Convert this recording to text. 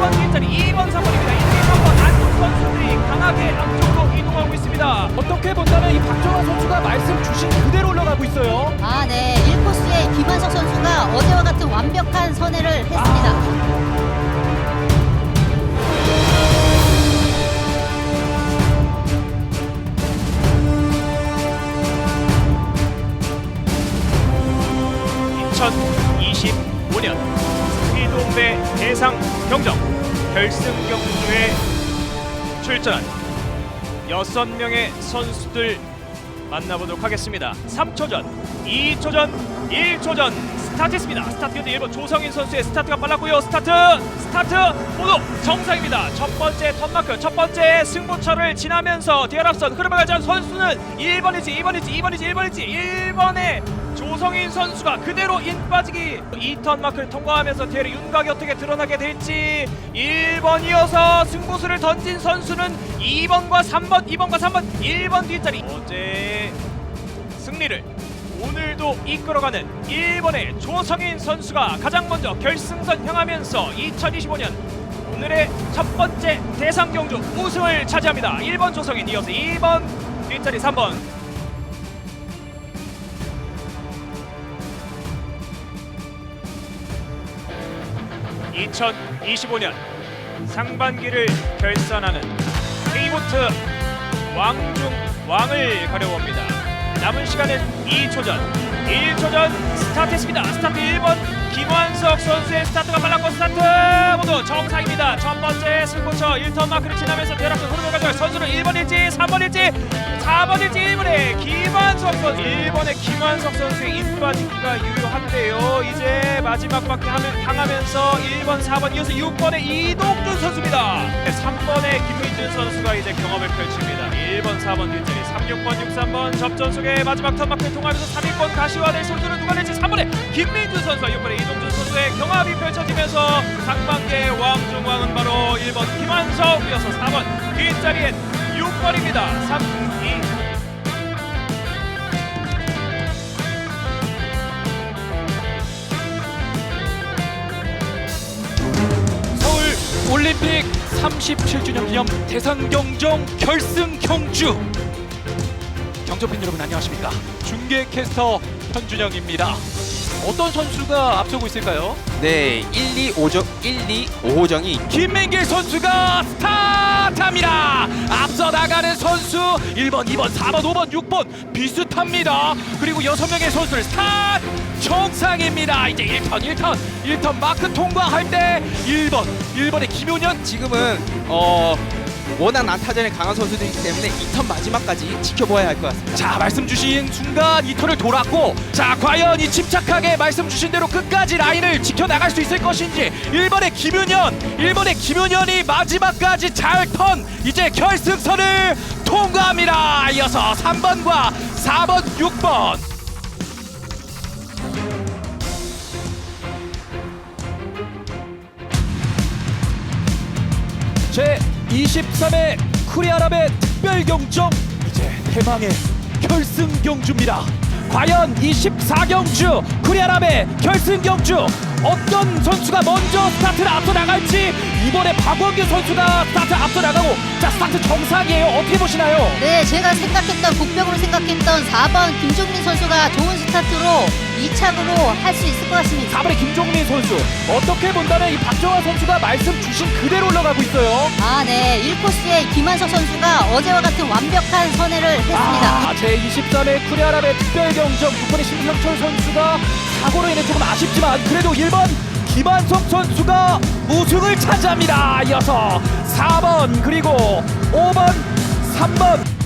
1번 뒷자리 2번 3번입니다. 1, 3번 안쪽 선수들이 강하게 앞쪽으로 이동하고 있습니다. 어떻게 본다면 이 박정환 선수가 말씀 주신 그대로 올라가고 있어요. 아, 네. 1코스의 김한석 선수가 어제와 같은 완벽한 선회를 했습니다. 이 2025년 스피드 홈의 대상 경정 결승 경주에 출전한 6명의 선수들 만나보도록 하겠습니다. 3초 전, 2초 전, 1초 전 스타트했습니다. 스타트 현재 1번 조성인 선수의 스타트가 빨랐고요. 스타트, 스타트 모두 정상입니다. 첫 번째 턴마크, 첫 번째 승부처를 지나면서 뒤에 앞선 흐름을 가져간 선수는 1번이지, 2번이지, 2번이지, 1번이지, 1번의 조성인 선수가 그대로 인 빠지기. 2턴 마크를 통과하면서 뒤에 윤곽이 어떻게 드러나게 될지. 1번 이어서 승부수를 던진 선수는 2번과 3번, 2번과 3번, 1번 뒷자리. 어제 승리를 오늘도 이끌어가는 1번의 조성인 선수가 가장 먼저 결승선 향하면서 2025년 오늘의 첫 번째 대상 경주 우승을 차지합니다. 1번 조성인 이어서 2번 뒷자리 3번 2025년 상반기를 결산하는 K보트 왕중 왕을 가려봅니다. 남은 시간은 2초 전, 1초 전 스타트했습니다. 스타트 1번 김완석 선수의 스타트가 빨랐고 스타트 모두 정상입니다. 첫 번째 승부처 1턴 마크를 지나면서 대략적 흐름을 가져갈 선수는 1번일지 3번일지 4번일지 1번의 김완석 선수 1번의 김완석 선수의 입빠지기가 유효한데요. 이제 마지막 바퀴 하면 당하면서 1번, 4번 이어서 6번의 이동준 선수입니다. 3번의 김민준 선수가 이제 경험을 펼칩니다. 1번, 4번 뒷자리 3, 6번, 6, 3번 접전 속에 마지막 턴 마크를 통하면서 3위권 가시화될 선수는 누가 될지 3번의 김민준 선수와 6번의 이동준 선수의 경합이 펼쳐지면서 상반기의 왕중왕은 바로 1번 김한석 이어서 4번 뒷자리엔 6번입니다. 3, 2, 서울 올림픽 37주년 기념 대상 경정 결승 경주. 경조팬 여러분 안녕하십니까? 중계 캐스터 현준영입니다. 어떤 선수가 앞서고 있을까요? 네, 1, 2, 5정, 1, 2, 5호정이 김민길 선수가 스타트합니다. 앞서 나가는 선수 1번, 2번, 4번, 5번, 6번 비슷합니다. 그리고 6명의 선수들 스타트 정상입니다. 이제 1턴, 1턴, 1턴 마크 통과할 때 1번, 1번의 김효년 지금은 어 워낙 난타전에 강한 선수들이기 때문에 2턴 마지막까지 지켜봐야 할 것 같습니다. 자 말씀 주신 순간 이 턴을 돌았고 자 과연 이 침착하게 말씀 주신 대로 끝까지 라인을 지켜나갈 수 있을 것인지. 1번의 김윤현 1번의 김윤현이 마지막까지 잘 턴 이제 결승선을 통과합니다. 이어서 3번과 4번 6번. 제 23회 코리아랍의 특별 경정 이제 대망의 결승 경주입니다. 과연 24경주 코리아랍의 결승 경주 어떤 선수가 먼저 스타트를 앞서 나갈지 이번에 박원규 선수가 스타트 앞서 나가고 자 스타트 정상이에요 어떻게 보시나요? 네, 제가 생각했던 국벽으로 생각했던 4번 김종민 선수가 좋은 스타트로 2착으로 할 수 있을 것 같습니다. 4번의 김종민 선수 어떻게 본다면 이 박정환 선수가 말씀 주신 그대로 올라가고 있어요. 아, 네. 1코스의 김한석 선수가 어제와 같은 완벽한 선회를 했습니다. 아, 제23회 쿠리아랍의 특별 경정 6번의 심상철 선수가 사고로 인해 조금 아쉽지만 그래도 1번 김한석 선수가 우승을 차지합니다. 이어서 4번 그리고 5번 3번